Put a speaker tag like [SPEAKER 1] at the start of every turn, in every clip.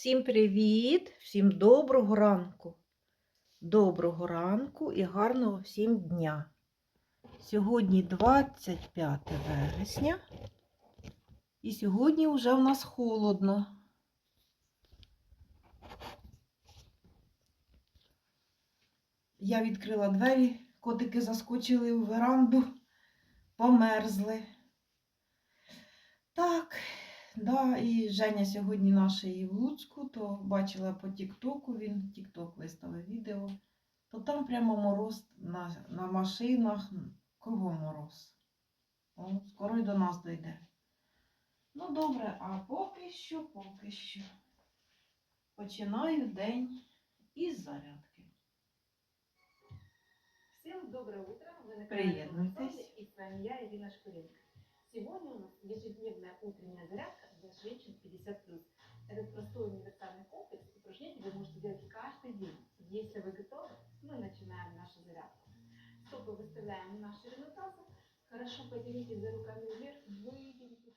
[SPEAKER 1] Всім привіт, всім доброго ранку. Доброго ранку і гарного всім дня. Сьогодні 25 вересня. І сьогодні вже в нас холодно. Я відкрила двері, котики заскочили у веранду, померзли. Так, да, і Женя сьогодні наша і в Луцьку, то бачила по Тіктоку, він Тікток виставив відео, то там прямо мороз на, на машинах, кругом мороз. О, скоро й до нас дойде. Ну добре, а поки що, поки що. Починаю день із зарядки.
[SPEAKER 2] Всем доброе утро! Вы на
[SPEAKER 1] здесь.
[SPEAKER 2] вами я, Ирина Шкуренко. Сегодня у нас ежедневная утренняя зарядка для женщин 50+. Этот простой универсальный комплекс упражнений вы можете делать каждый день. Если вы готовы, мы начинаем нашу зарядку. Стопы выставляем на ширину таза. Хорошо потянитесь за руками вверх, выдвиньте.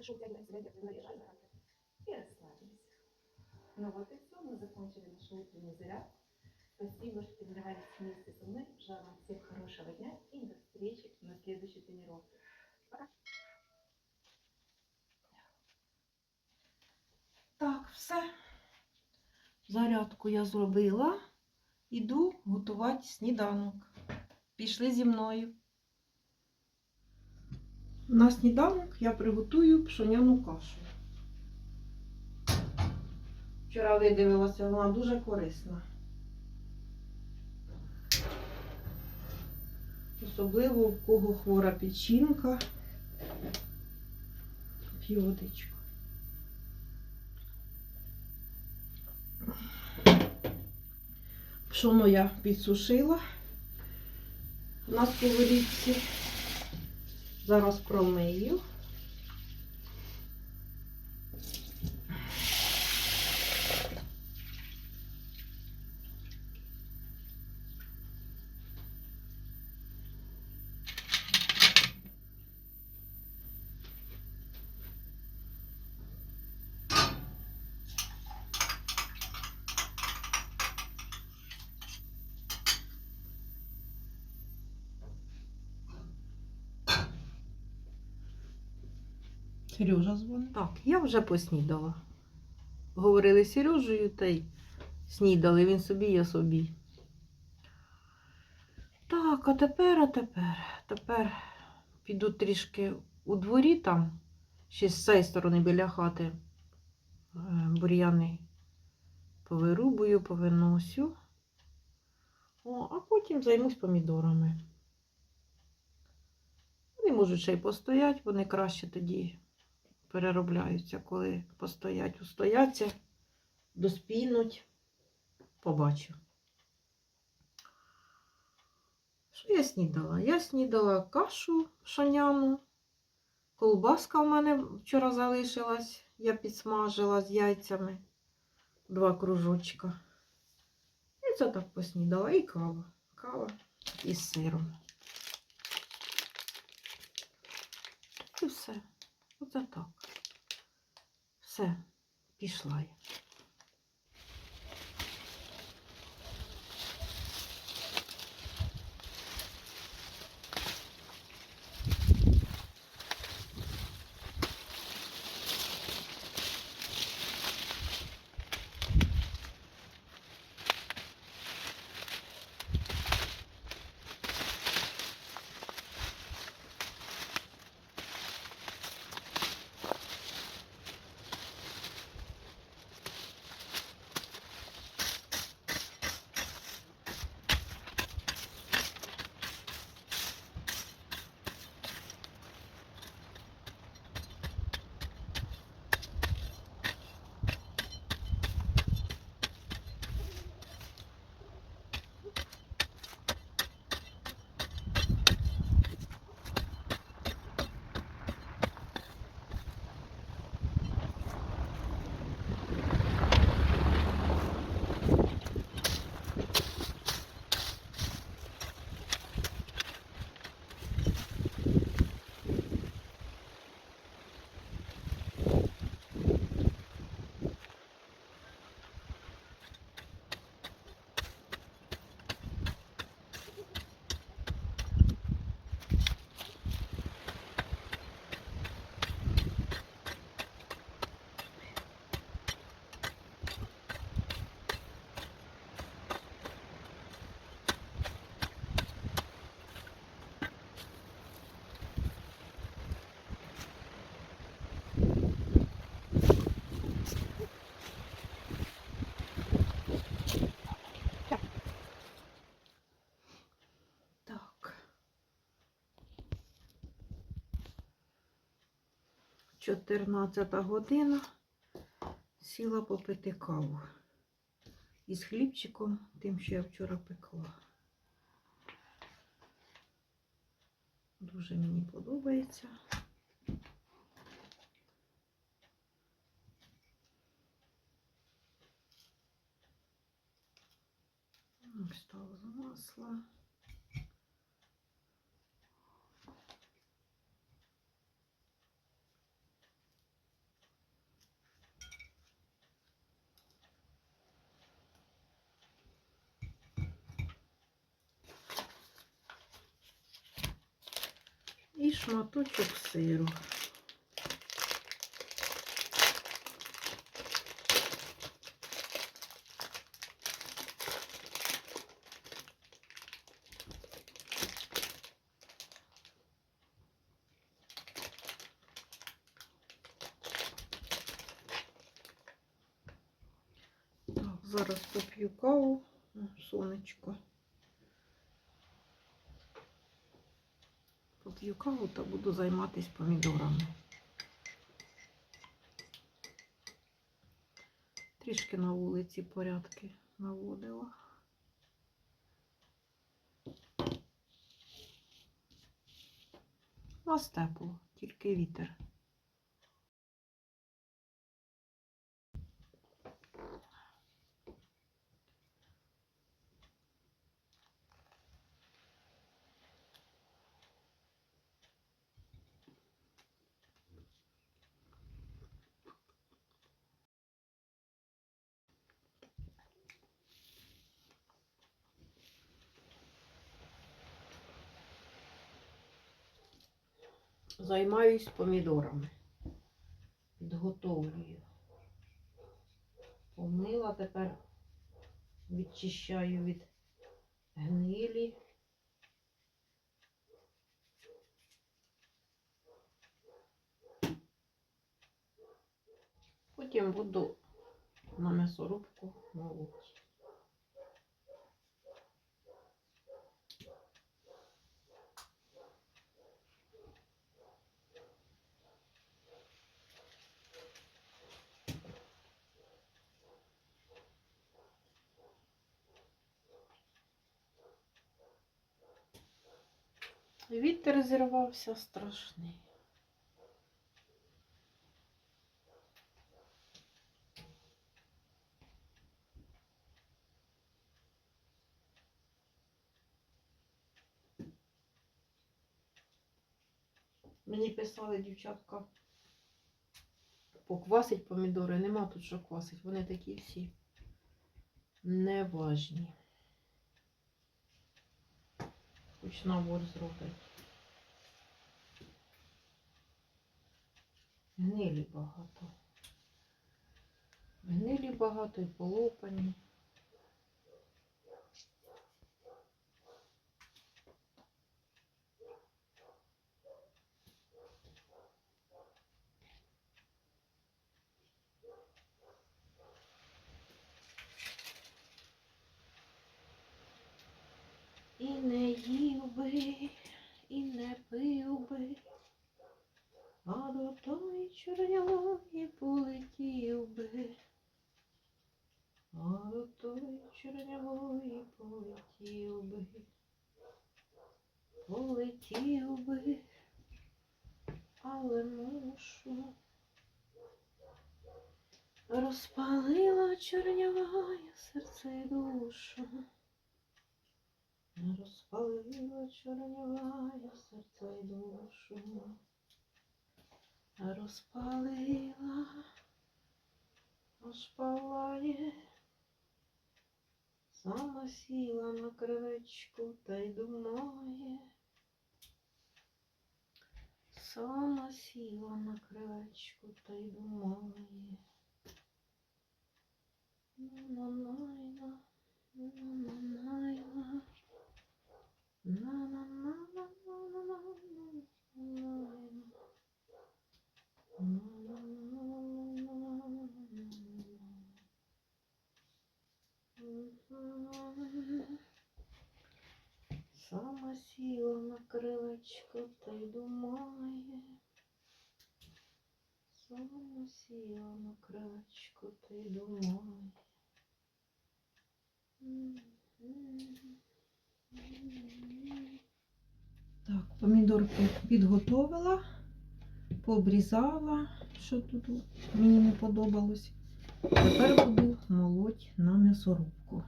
[SPEAKER 2] Хорошо втягиваем себя заряжаем и расслабились. Ну вот и все, мы закончили наш утренний заряд. Спасибо, что тренировались вместе со мной. Желаю вам всем хорошего дня и до встречи на следующей тренировке.
[SPEAKER 1] Так, все. Зарядку я зробила. Іду готувати сніданок. Пішли зі мною. На сніданок я приготую пшоняну кашу. Вчора видивилася, вона дуже корисна. Особливо у кого хвора печінка. П'ю водичку. Пшоно я підсушила на сковорідці. Зараз промию. Сережа дзвонить. Так, я вже поснідала. Говорили з Сережею та й снідали. Він собі, я собі. Так, а тепер, а тепер, тепер піду трішки у дворі там, ще з цієї сторони біля хати. е, Бур'яни повирубую, повиносю. О, а потім займусь помідорами. Вони можуть ще й постоять, вони краще тоді переробляються, коли постоять, устояться, доспійнуть. Побачу. Що я снідала? Я снідала кашу пшоняну. Колбаска в мене вчора залишилась, я підсмажила з яйцями два кружочка. І це так поснідала. І кава. Кава із сиром. І все. Оце так. Все, пішла я. 14 година. Сіла попити каву. Із хлібчиком, тим, що я вчора пекла. Дуже мені подобається. Вставила масло. Шматочок сиру. Зараз поп'ю каву, сонечко. Поп'ю каву та буду займатися помідорами. Трішки на вулиці порядки наводила. У нас тепло, тільки вітер. Займаюсь помідорами. Підготовлюю. Помила тепер відчищаю від гнилі. Потім буду на м'ясорубку молоти. Вітер зірвався страшний. Мені писали дівчатка, поквасить помідори, нема тут що квасить, вони такі всі неважні. Хоч набор зробити. Гнилі багато. Гнилі багато і полопані. Не їв би, і не пив би, а до тої чорнявої полетів би, а до тої чорнявої полетів би, полетів би, але мушу. Розпалила чорнявая серце й душу. Розпалила чорнявая серце й душу. Розпалила, аж палає. Сама сіла на крилечку та й думає. Сама сіла на крилечку та й думає. На-на-найна, на-на-найна. Сама сіла на крилечко та й думає. Сама сіла на крилечко та й. Так, помідорки підготовила, пообрізала, що тут мені не подобалось. Тепер буду молоть на м'ясорубку.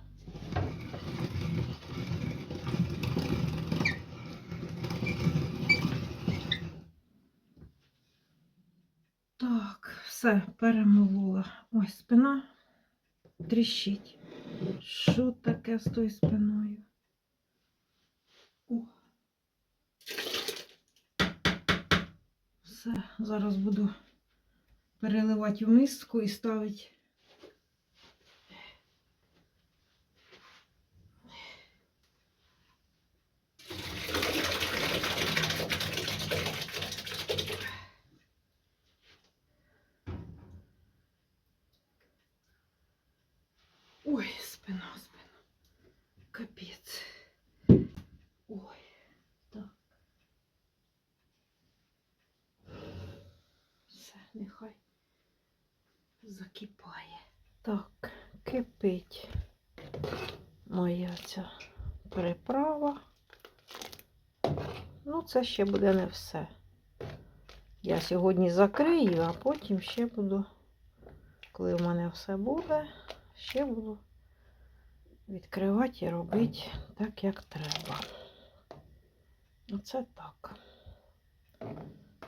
[SPEAKER 1] Так, все, перемолола. Ой, спина тріщить. Що таке з тою спиною? О. Все, зараз буду переливати в миску і ставити. Ой, спина, спина. Капець. Ой, так. Все, нехай закипає. Так, кипить моя ця приправа. Ну, це ще буде не все. Я сьогодні закрию, а потім ще буду, коли в мене все буде, ще буду відкривати і робити так, як треба. Оце так.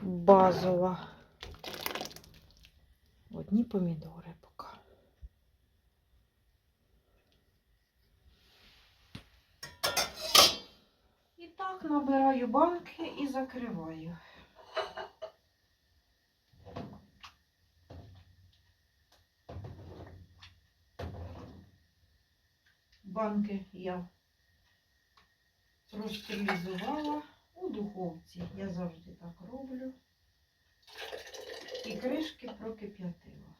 [SPEAKER 1] Базова. Одні помідори поки. І так набираю банки і закриваю. Банки я простерилізувала у духовці. Я завжди так роблю. І кришки прокип'ятила.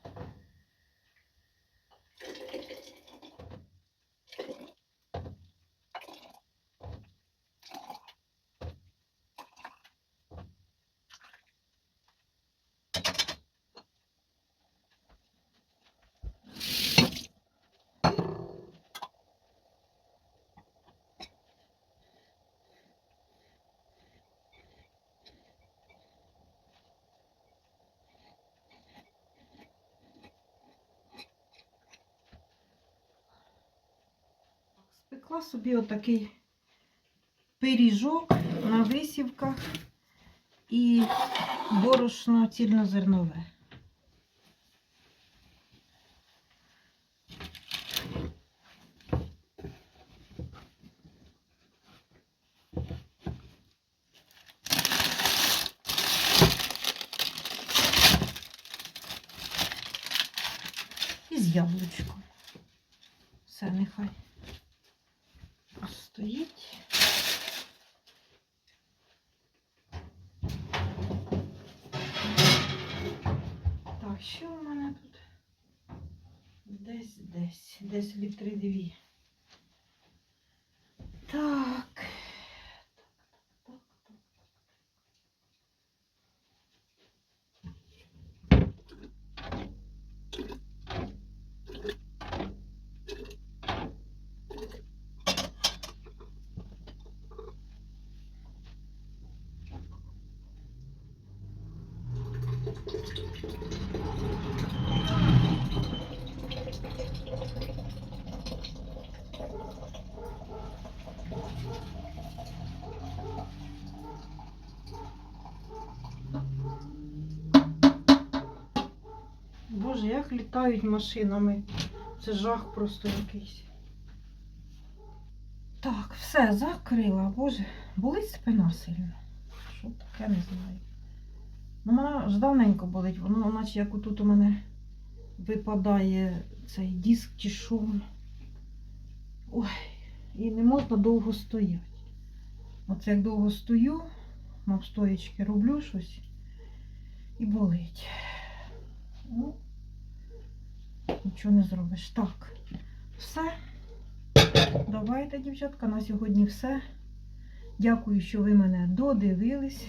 [SPEAKER 1] Спекла собі отакий пиріжок на висівках і борошно цільнозернове. І з яблучком. Все, нехай стоїть. Так, що в мене тут? Десь, десь, десь літри дві. Так. Так, так, так. Боже, літають машинами. Це жах просто якийсь. Так, все, закрила. Боже, болить спина сильно. Що таке, не знаю. Ну, вона ж давненько болить, воно наче як отут у мене випадає цей диск чи що. Ой, і не можна довго стояти. Оце як довго стою, навстоячки роблю щось і болить. Ну, нічого не зробиш. Так, все. Давайте, дівчатка, на сьогодні все. Дякую, що ви мене додивились.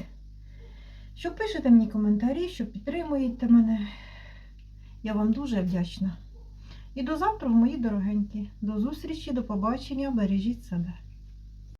[SPEAKER 1] Що пишете мені коментарі, що підтримуєте мене. Я вам дуже вдячна. І до завтра, мої дорогенькі. До зустрічі, до побачення. Бережіть себе.